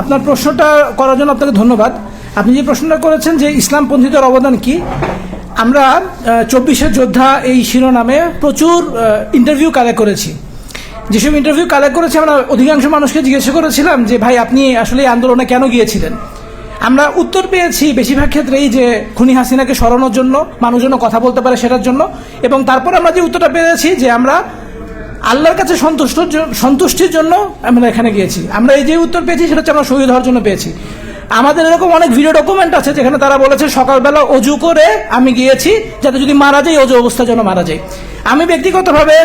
আপনার প্রশ্নটা করার জন্য আপনাকে ধন্যবাদ। আপনি যে প্রশ্নটা করেছেন যে ইসলামপন্থীদের অবদান কি, আমরা চব্বিশে যোদ্ধা এই শিরোনামে প্রচুর ইন্টারভিউ কালেক্ট করেছি। যেসব ইন্টারভিউ কালেক্ট করেছি, আমরা অধিকাংশ মানুষকে জিজ্ঞাসা করেছিলাম যে, ভাই, আপনি আসলে আন্দোলনে কেন গিয়েছিলেন? আমরা উত্তর পেয়েছি বেশিরভাগ ক্ষেত্রেই যে, খুনি হাসিনাকে সরানোর জন্য মানুষ যেন কথা বলতে পারে সেটার জন্য এবং তারপর আমরা যে উত্তরটা পেয়েছি যে, আমরা আল্লাহর কাছে সন্তুষ্ট সন্তুষ্টির জন্য আমরা এখানে গিয়েছি। আমরা এই যে উত্তর পেয়েছি, সেটা হচ্ছে আমরা শহীদ হওয়ার জন্য পেয়েছি। আমাদের এরকম অনেক ভিডিও ডকুমেন্ট আছে, যেখানে তারা বলেছে, সকালবেলা অজু করে আমি গিয়েছি, যাতে যদি মারা যাই অজু অবস্থা যেন মারা যায়। আমি ব্যক্তিগতভাবে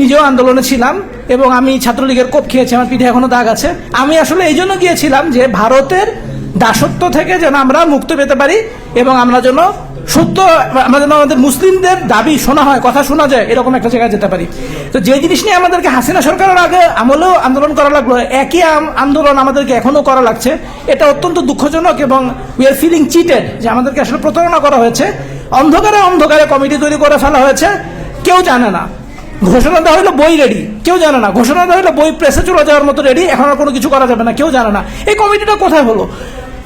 নিজেও আন্দোলনে ছিলাম, এবং আমি ছাত্রলীগের কোপ খেয়েছি, আমার পিঠে এখনও দাগ আছে। আমি আসলে এই জন্য গিয়েছিলাম যে ভারতের দাসত্ব থেকে যেন আমরা মুক্ত পেতে পারি, এবং আমরা যেন সত্য, আমাদের আমাদের মুসলিমদের দাবি শোনা হয়, কথা শোনা যায়, এরকম একটা জায়গায় যেতে পারি। তো যে জিনিস নিয়ে আমাদেরকে হাসিনা সরকারের আগে আমলেও আন্দোলন করা লাগল, একই আন্দোলন আমাদেরকে এখনও করা লাগছে। এটা অত্যন্ত দুঃখজনক এবং উই আর ফিলিং চিটেড যে আমাদেরকে আসলে প্রতারণা করা হয়েছে। অন্ধকারে অন্ধকারে কমিটি তৈরি করে ফেলা হয়েছে, কেউ জানে না। ঘোষণা দেওয়া হলো বই রেডি কেউ জানে না। ঘোষণা দেওয়া হলো বই প্রেসে চলে যাওয়ার মতো রেডি এখন আর কোনো কিছু করা যাবে না, কেউ জানে না। এই কমিটিটা কোথায় হলো?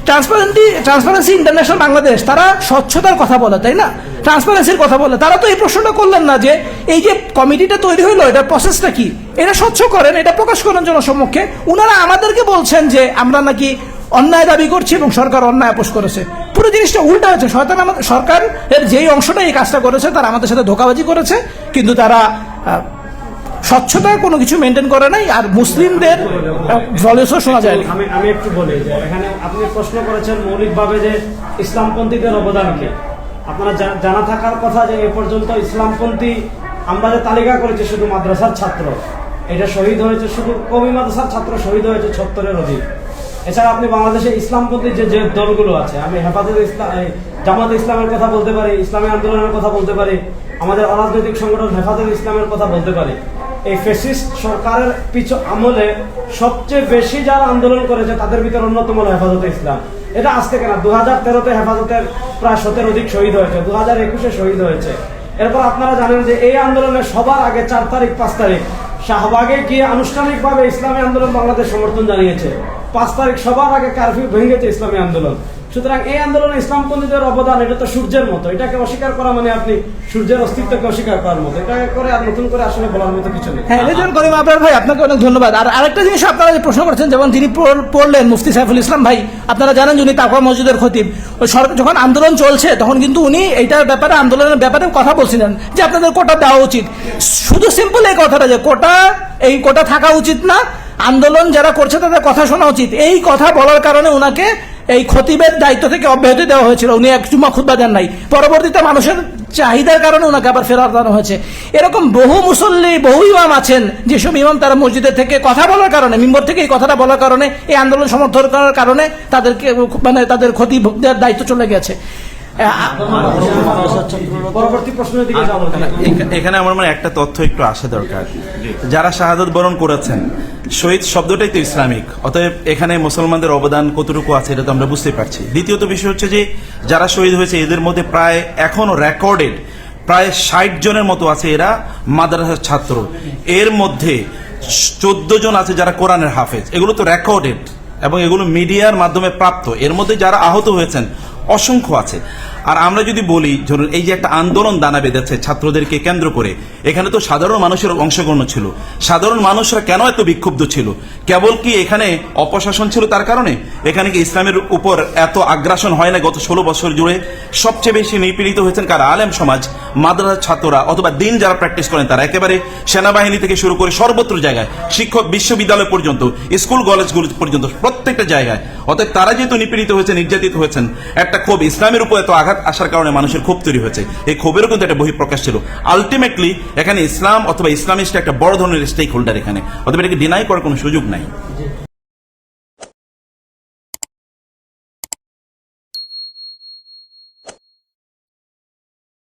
ট্রান্সপারেন্টি ট্রান্সপারেন্সি ইন্টারন্যাশনাল বাংলাদেশ তারা স্বচ্ছতার কথা বলে, তাই না? ট্রান্সপারেন্সির কথা বলে। তারা তো এই প্রশ্নটা করলেন না যে, এই যে কমিটিটা তৈরি হলো এটার প্রসেসটা কি? এটা স্বচ্ছ করেন, এটা প্রকাশ করেন জনসম্মুখে। উনারা আমাদেরকে বলছেন যে, আমরা নাকি অন্যায় দাবি করছি এবং সরকার অন্যায় আপোষ করেছে। পুরো জিনিসটা উল্টা হয়েছে। শয়তান আমাদের সরকারের যেই অংশটা এই কাজটা করেছে, তারা আমাদের সাথে ধোকাবাজি করেছে, কিন্তু তারা আহ, স্বচ্ছতার কোনো কিছু মেনটেন করে নাই আর মুসলিমদের ভলেসও শোনা যায়নি। আমি আমি একটু বলি যে এখানে আপনি প্রশ্ন করেছেন মৌলিকভাবে যে ইসলামপন্থীদের অবদানকে। আপনারা জানা থাকার কথা যে এ পর্যন্ত ইসলামপন্থী আমরা যে তালিকা করেছি শুধু মাদ্রাসার ছাত্র এটা শহীদ হয়েছে শুধু কবি মাদ্রাসার ছাত্র শহীদ হয়েছে ছত্তরের অধিক। এছাড়া আপনি বাংলাদেশে ইসলামপন্থী যে যে দলগুলো আছে, আমি হেফাজত ইসলাম জামাত ইসলামের কথা বলতে পারি, ইসলামী আন্দোলনের কথা বলতে পারি, আমাদের অরাজনৈতিক সংগঠন হেফাজত ইসলামের কথা বলতে পারি। এই ফেসিস্ট সরকারের পিছু আমলে সবচেয়ে বেশি যারা আন্দোলন করেছে, তাদের ভিতরে অন্যতম হলো হেফাজতে ইসলাম। এটা আজকে কেন? দু হাজার তেরোতে হেফাজতের প্রায় সতেরো অধিক শহীদ হয়েছে দু হাজার একুশে শহীদ হয়েছে। এরপর আপনারা জানেন যে এই আন্দোলনের সবার আগে চার তারিখ, পাঁচ তারিখ। শাহবাগে গিয়ে আনুষ্ঠানিকভাবে ইসলামী আন্দোলন বাংলাদেশ সমর্থন জানিয়েছে। পাঁচ তারিখ সবার আগে কারফিউ ভেঙেছে ইসলামী আন্দোলন। সুতরাং এই আন্দোলনে ইসলামপন্থীদের অবদান, এটা তো সূর্যের মতো। এটাকে অস্বীকার করা মানে আপনি সূর্যের অস্তিত্বকে অস্বীকার করার মতো। এটা করে আর নতুন করে আসলে বলার মতো কিছু নেই। হ্যাঁ রেজন করিম ভাই, আপনাকে অনেক ধন্যবাদ। আর আরেকটা জিনিস আপনারা যে প্রশ্ন করেছেন, যেমন পড়- পড়লেন মুফতি সাইফুল ইসলাম ভাই, আপনারা জানেন উনি তাকওয়া মসজিদের খতিব। সরকার যখন আন্দোলন চলছে, তখন কিন্তু উনি এইটার ব্যাপারে, আন্দোলনের ব্যাপারে কথা বলছিলেন যে আপনাদের কোটা দেওয়া উচিত। শুধু সিম্পল এই কথাটা যে কোটা, এই কোটা থাকা উচিত না, আন্দোলন যারা করছে তাদের কথা শোনা উচিত। এই কথা বলার কারণে ওনাকে এই খতিবের দায়িত্ব থেকে অব্যাহতি দেওয়া হয়েছিল। উনি এক চুমা খুদ্া দেন নাই। পরবর্তীতে মানুষের চাহিদার কারণে ওনাকে আবার ফেরার দানো হয়েছে। এরকম বহু মুসল্লি, বহু ইমাম আছেন, যেসব ইমাম তারা মসজিদের থেকে কথা বলার কারণে, মিম্বর থেকে এই কথাটা বলার কারণে, এই আন্দোলন সমর্থন করার কারণে তাদেরকে মানে তাদের ক্ষতি দায়িত্ব চলে গেছে। এখানে আমার মানে একটা তথ্য একটু আসা দরকার। যারা শাহাদত বরণ করেছেন শহীদ শব্দটাই তো ইসলামিক অতএব এখানে মুসলমানদের অবদান কতটুকু আছে এটা তো আমরা বুঝতে পারছি। দ্বিতীয়ত বিষয় হচ্ছে যে যারা শহীদ হয়েছে এদের মধ্যে প্রায় এখনও রেকর্ডেড প্রায় ষাট জনের মতো আছে এরা মাদ্রাসার ছাত্র। এর মধ্যে চোদ্দ জন আছে যারা কোরআনের হাফেজ। এগুলো তো রেকর্ডেড এবং এগুলো মিডিয়ার মাধ্যমে প্রাপ্ত। এর মধ্যে যারা আহত হয়েছেন অসংখ্য আছে। আর আমরা যদি বলি, ধরুন, এই যে একটা আন্দোলন দানা বেঁধেছে ছাত্রদেরকে কেন্দ্র করে, এখানে তো সাধারণ মানুষের অংশগ্রহণ ছিল। সাধারণ মানুষরা কেন এত বিক্ষুব্ধ ছিল? কেবল কি এখানে অপশাসন ছিল তার কারণে? এখানে কি ইসলামের উপর এত আগ্রাসন হয় না গত ষোলো বছর জুড়ে? সবচেয়ে বেশি নিপীড়িত হয়েছেন কারা? আলেম সমাজ, মাদ্রাসার ছাত্ররা, অথবা দিন যারা প্র্যাকটিস করেন তারা। একেবারে সেনাবাহিনী থেকে শুরু করে সর্বত্র জায়গায়, শিক্ষক বিশ্ববিদ্যালয় পর্যন্ত, স্কুল, কলেজগুলো পর্যন্ত, প্রত্যেকটা জায়গায়। অতএব তারা যেহেতু নিপীড়িত হয়েছে, নির্যাতিত হয়েছেন, একটা ক্ষোভ ইসলামের উপর এত আঘাত আসার কারণে মানুষের ক্ষোভ তৈরি হয়েছে। এই ক্ষোভেরও কিন্তু একটা বহিঃপ্রকাশ ছিল। আলটিমেটলি এখানে ইসলাম অথবা ইসলামিস্ট একটা বড় ধরনের স্টেক হোল্ডার এখানে। অথবা এটাকে ডিনাই করার কোনো সুযোগ নাই।